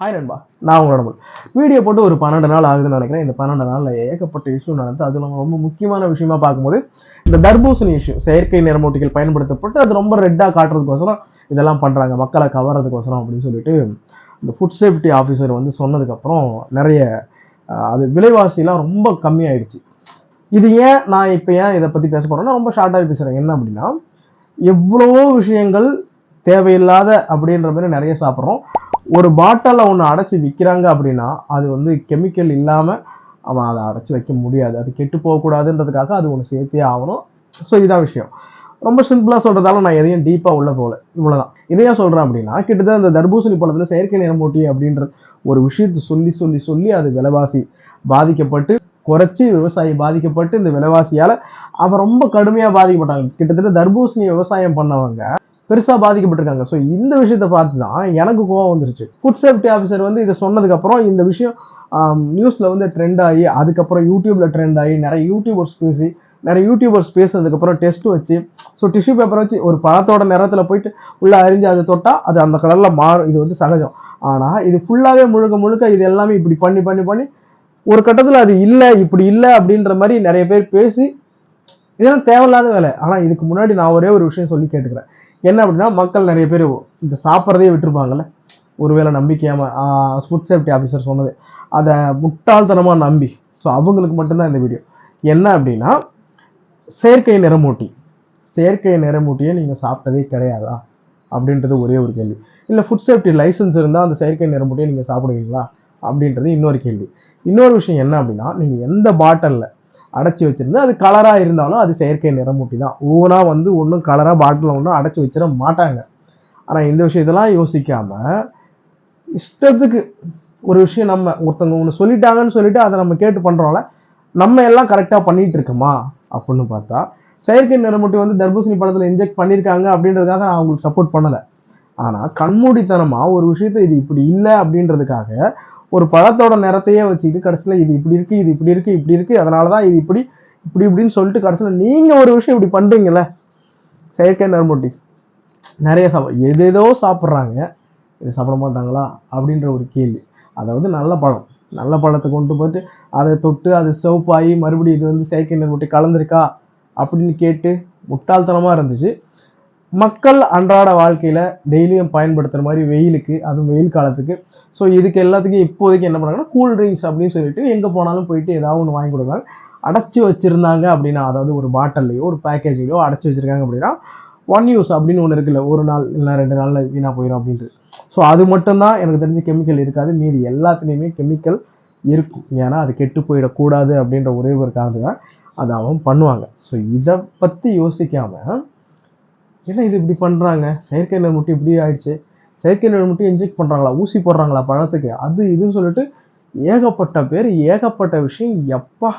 Hi நண்பா. நான் உங்களோட நம்பர் வீடியோ போட்டு ஒரு பன்னெண்டு நாள் ஆகுதுன்னு நினைக்கிறேன். இந்த பன்னெண்டு நாளில் ஏகப்பட்ட இஷ்யூ நடந்து அது இல்லாமல் ரொம்ப முக்கியமான விஷயமா பார்க்கும்போது இந்த தர்பூசணி இஷ்யூ செயற்கை நிறமூட்டிகள் பயன்படுத்தப்பட்டு அது ரொம்ப ரெட்டாக காட்டுறதுக்கோசரம் இதெல்லாம் பண்ணுறாங்க மக்களை கவர்றதுக்கோசரம் அப்படின்னு சொல்லிட்டு இந்த ஃபுட் சேஃப்டி ஆஃபீஸர் வந்து சொன்னதுக்கப்புறம் நிறைய அது விலைவாசிலாம் ரொம்ப கம்மியாயிடுச்சு. இது ஏன் நான் இப்போ ஏன் இதை பற்றி பேச போகிறேன்னா ரொம்ப ஷார்ட்டாக பேசுகிறேன் என்ன அப்படின்னா எவ்வளவோ விஷயங்கள் தேவையில்லாத அப்படின்ற மாதிரி நிறைய சாப்பிட்றோம். ஒரு பாட்டிலில் ஒன்று அடைச்சி விற்கிறாங்க அப்படின்னா அது வந்து கெமிக்கல் இல்லாமல் அவன் அதை அடைச்சி வைக்க முடியாது. அது கெட்டு போகக்கூடாதுன்றதுக்காக அது ஒன்று சேர்த்தே ஆகணும். ஸோ இதுதான் விஷயம். ரொம்ப சிம்பிளாக சொல்கிறதால நான் எதையும் டீப்பாக உள்ள போகல. இவ்வளோதான் இதையா சொல்கிறேன் அப்படின்னா கிட்டத்தட்ட இந்த தர்பூசணி பழத்தில் செயற்கை நிறமூட்டி அப்படின்ற ஒரு விஷயத்தை சொல்லி சொல்லி சொல்லி அது விலைவாசி பாதிக்கப்பட்டு குறைச்சி விவசாயி பாதிக்கப்பட்டு இந்த விலைவாசியால் அவன் ரொம்ப கடுமையாக பாதிக்கப்பட்டாங்க கிட்டத்தட்ட தர்பூசணி விவசாயம் பண்ணவங்க பெருசாக பாதிக்கப்பட்டிருக்காங்க. ஸோ இந்த விஷயத்த பார்த்து தான் எனக்கு கோவம் வந்துருச்சு. ஃபுட் சேஃப்டி ஆஃபீஸர் வந்து இதை சொன்னதுக்கப்புறம் இந்த விஷயம் நியூஸில் வந்து ட்ரெண்ட் ஆகி அதுக்கப்புறம் யூடியூப்பில் ட்ரெண்ட் ஆகி நிறைய யூடியூபர்ஸ் பேசி நிறைய யூடியூபர்ஸ் பேசுனதுக்கப்புறம் டெஸ்ட் வச்சு ஸோ டிஷ்யூ பேப்பரை வச்சு ஒரு பழத்தோட நிறத்தில் போயிட்டு உள்ளே அறிஞ்சு அதை தொட்டால் அது அந்த கலரில் மாறும். இது வந்து சகஜம். ஆனால் இது ஃபுல்லாகவே முழுக்க முழுக்க இது எல்லாமே இப்படி பண்ணி பண்ணி பண்ணி ஒரு கட்டத்தில் அது இல்லை இப்படி இல்லை அப்படின்ற மாதிரி நிறைய பேர் பேசி இதெல்லாம் தேவையில்லாத வேலை. ஆனால் இதுக்கு முன்னாடி நான் ஒரே ஒரு விஷயம் சொல்லி கேட்டுக்கிறேன். என்ன அப்படின்னா மக்கள் நிறைய பேர் இந்த சாப்பிட்றதே விட்டுருப்பாங்கல்ல. ஒருவேளை நம்பிக்கையாம ஃபுட் சேஃப்டி ஆஃபீஸர் சொன்னது. அதை முட்டாள்தனமாக நம்பி. ஸோ அவங்களுக்கு மட்டும்தான் இந்த வீடியோ என்ன அப்படின்னா செயற்கை நிறமூட்டி. செயற்கை நிறமூட்டியை நீங்கள் சாப்பிட்டதே கிடையாதா? அப்படின்றது ஒரே ஒரு கேள்வி. இல்லை ஃபுட் சேஃப்டி லைசன்ஸ் இருந்தால் அந்த செயற்கை நிறமூட்டியை நீங்கள் சாப்பிடுவீங்களா? அப்படின்றது இன்னொரு கேள்வி. இன்னொரு விஷயம் என்ன அப்படின்னா நீங்கள் எந்த பாட்டிலில் அடைச்சி வச்சிருந்தா அது கலராக இருந்தாலும் அது செயற்கை நிறமூட்டி தான். ஊனா வந்து ஒன்றும் கலராக பாட்டில் ஒன்றும் அடைச்சி வச்சிட மாட்டாங்க. ஆனால் இந்த விஷயத்தெல்லாம் யோசிக்காம இஷ்டத்துக்கு ஒரு விஷயம் நம்ம ஒருத்தவங்க ஒன்று சொல்லிட்டாங்கன்னு சொல்லிட்டு அதை நம்ம கேட்டு பண்ணுறோம்ல நம்ம எல்லாம் கரெக்டாக பண்ணிட்டு இருக்கோமா? அப்படின்னு பார்த்தா செயற்கை நிறமூட்டி வந்து தர்பூசணி பழத்தில் இன்ஜெக்ட் பண்ணியிருக்காங்க அப்படின்றதுக்காக நான் அவங்களுக்கு சப்போர்ட் பண்ணலை. ஆனால் கண்மூடித்தனமாக ஒரு விஷயத்தை இது இப்படி இல்லை அப்படின்றதுக்காக ஒரு பழத்தோட நிறத்தையே வச்சுக்கிட்டு கடைசியில் இது இப்படி இருக்கு இது இப்படி இருக்கு இப்படி இருக்கு அதனால தான் இது இப்படி இப்படி இப்படின்னு சொல்லிட்டு கடைசியில் நீங்கள் ஒரு விஷயம் இப்படி பண்ணுறீங்களே செயற்கை நிறமூட்டி நிறைய சாப்பிட எதேதோ சாப்பிட்றாங்க. இது சாப்பிட மாட்டாங்களா? அப்படின்ற ஒரு கேள்வி. அதாவது நல்ல பழம். நல்ல பழத்தை கொண்டு போயிட்டு அதை தொட்டு அது சிவப்பாகி மறுபடியும் இது வந்து செயற்கை நிறமூட்டி கலந்துருக்கா? அப்படின்னு கேட்டு முட்டாள்தனமாக இருந்துச்சு. மக்கள் அன்றாட வாழ்க்கையில் டெய்லியும் பயன்படுத்துகிற மாதிரி வெயிலுக்கு அதுவும் வெயில் காலத்துக்கு. ஸோ இதுக்கு எல்லாத்துக்கும் இப்போதைக்கு என்ன பண்ணுறாங்கன்னா கூல் ட்ரிங்க்ஸ் அப்படின்னு சொல்லிட்டு எங்கே போனாலும் போயிட்டு ஏதாவது ஒன்று வாங்கி கொடுக்குறாங்க அடைச்சி வச்சுருந்தாங்க அப்படின்னா அதாவது ஒரு பாட்டில்லையோ ஒரு பேக்கேஜ்லையோ அடைச்சி வச்சுருக்காங்க அப்படின்னா ஒன் யூஸ் அப்படின்னு ஒன்று இருக்குல்ல ஒரு நாள் இல்லை ரெண்டு நாளில் வீணாக போயிடும் அப்படின்ட்டு. ஸோ அது மட்டும்தான் எனக்கு தெரிஞ்ச கெமிக்கல் இருக்காது. மீதி எல்லாத்துலேயுமே கெமிக்கல் இருக்கும். ஏன்னா அது கெட்டு போயிடக்கூடாது அப்படின்ற ஒரே ஒரு காரணம் தான் அதை அவன் பண்ணுவாங்க. ஸோ இதை பற்றி யோசிக்காமல் என்ன இது இப்படி பண்ணுறாங்க செயற்கை நெல் முட்டி இப்படி ஆயிடுச்சு. செயற்கை நெல் முட்டி இன்ஜெக்ட் பண்ணுறாங்களா ஊசி போடுறாங்களா பழத்துக்கு? அது இதுன்னு சொல்லிட்டு ஏகப்பட்ட பேர் ஏகப்பட்ட விஷயம். எப்பா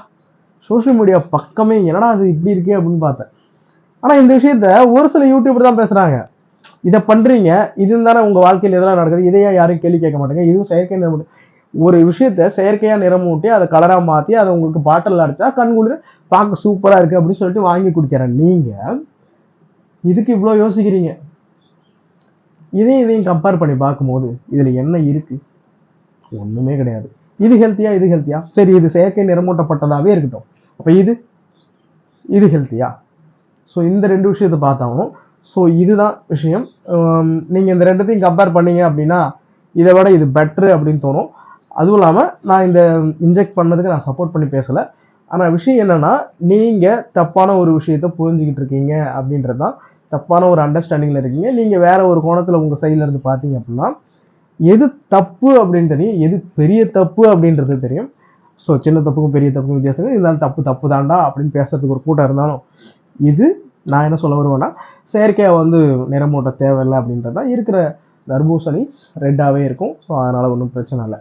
சோஷியல் மீடியா பக்கமே என்னடா அது இப்படி இருக்கே அப்படின்னு பார்த்தேன். ஆனால் இந்த விஷயத்த ஒரு சில யூடியூபர் தான் பேசுகிறாங்க இதை பண்ணுறீங்க இது தானே உங்கள் வாழ்க்கையில் எதெல்லாம் நடக்குது. இதையே யாரும் கேள்வி கேட்க மாட்டேங்க. இதுவும் செயற்கை நிறமூட்டி ஒரு விஷயத்த செயற்கையாக நிறமூட்டி அதை கலராக மாற்றி அதை உங்களுக்கு பாட்டில் அடித்தா கண்குளிர பார்க்க சூப்பராக இருக்குது அப்படின்னு சொல்லிட்டு வாங்கி குடிக்கிறேன். நீங்கள் இதுக்கு இவ்வளோ யோசிக்கிறீங்க? இதையும் இதையும் கம்பேர் பண்ணி பார்க்கும்போது இதில் என்ன இருக்குது ஒன்றுமே கிடையாது. இது ஹெல்த்தியா இது ஹெல்த்தியா சரி இது செயற்கை நிறமூட்டப்பட்டதாகவே இருக்கட்டும். அப்போ இது இது ஹெல்த்தியா ஸோ இந்த ரெண்டு விஷயத்தை பார்த்தாலும் ஸோ இதுதான் விஷயம். நீங்கள் இந்த ரெண்டுத்தையும் கம்பேர் பண்ணீங்க அப்படின்னா இதை விட இது பெட்ரு அப்படின்னு தோணும். அதுவும் இல்லாமல் நான் இந்த இன்ஜெக்ட் பண்ணதுக்கு நான் சப்போர்ட் பண்ணி பேசலை. ஆனால் விஷயம் என்னென்னா நீங்கள் தப்பான ஒரு விஷயத்த புரிஞ்சுக்கிட்டு இருக்கீங்க அப்படின்றது தான் தப்பான ஒரு அண்டர்ஸ்டாண்டிங்கில் இருக்கீங்க. நீங்கள் வேறு ஒரு கோணத்தில் உங்கள் சைடில் இருந்து பார்த்தீங்க அப்படின்னா எது தப்பு அப்படின்னு தெரியும் எது பெரிய தப்பு அப்படின்றது தெரியும். ஸோ சின்ன தப்புக்கும் பெரிய தப்புக்கும் வித்தியாசம் இருந்தாலும் தப்பு தப்பு தாண்டா அப்படின்னு பேசுறதுக்கு ஒரு கூட்டம் இருந்தாலும் இது நான் என்ன சொல்ல வருவேன்னா செயற்கையாக வந்து நிறமூட்ட தேவையில்லை அப்படின்றது தான் இருக்கிற தர்பூசணி ரெட்டாகவே இருக்கும். ஸோ அதனால் ஒன்றும் பிரச்சனை இல்லை.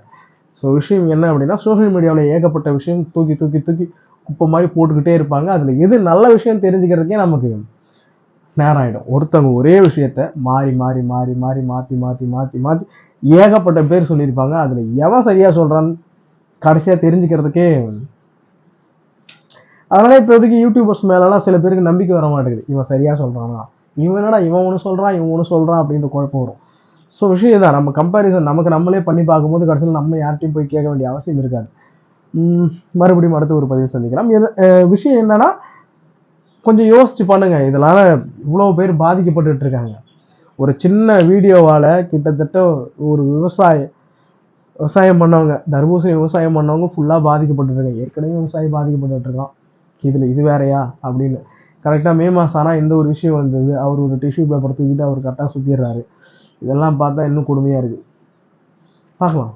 ஸோ விஷயம் என்ன அப்படின்னா சோஷியல் மீடியாவில் ஏகப்பட்ட விஷயம் தூக்கி தூக்கி தூக்கி குப்பை மாதிரி போட்டுக்கிட்டே இருப்பாங்க. அதில் எது நல்ல விஷயம் தெரிஞ்சுக்கிறதுக்கே நமக்கு நேரம் ஆகிடும் ஒருத்தவங்க ஒரே விஷயத்த மாறி மாறி மாறி மாறி மாற்றி மாற்றி மாற்றி மாற்றி ஏகப்பட்ட பேர் சொல்லியிருப்பாங்க. அதில் எவன் சரியாக சொல்கிறான்னு கடைசியாக தெரிஞ்சுக்கிறதுக்கே அதனால் இப்போதைக்கு யூடியூபர்ஸ் மேலெலாம் சில பேருக்கு நம்பிக்கை வர மாட்டேங்குது. இவன் சரியாக சொல்கிறானா இவன் என்னடா இவன் ஒன்று சொல்கிறான் இவன் ஒன்று சொல்கிறான் அப்படின்ற குழப்பம் வரும். ஸோ விஷயம் தான் நம்ம கம்பேரிசன் நமக்கு நம்மளே பண்ணி பார்க்கும்போது கடைசியில் நம்ம யார்கிட்டையும் போய் கேட்க வேண்டிய அவசியம் இருக்காது. மறுபடியும் அடுத்து ஒரு பதிவு சந்திக்கலாம். விஷயம் என்னன்னா கொஞ்சம் யோசிச்சு பண்ணுங்க. இதனால இவ்வளோ பேர் பாதிக்கப்பட்டுட்டு இருக்காங்க. ஒரு சின்ன வீடியோவால் கிட்டத்தட்ட ஒரு விவசாய விவசாயம் பண்ணவங்க தர்பூசணி விவசாயம் பண்ணவங்க ஃபுல்லாக பாதிக்கப்பட்டுருக்காங்க ஏற்கனவே விவசாயி பாதிக்கப்பட்டுட்டு இதில் இது வேறயா? அப்படின்னு. கரெக்டாக மே மாதம் ஆனால் இந்த ஒரு விஷயம் வந்தது? அவர் ஒரு டிஷ்யூ பேப்பர் தூக்கிட்டு அவர் கரெக்டாக சுற்றிடுறாரு இதெல்லாம் பார்த்தா இன்னும் கொடுமையாக இருக்குது பார்க்கலாம்.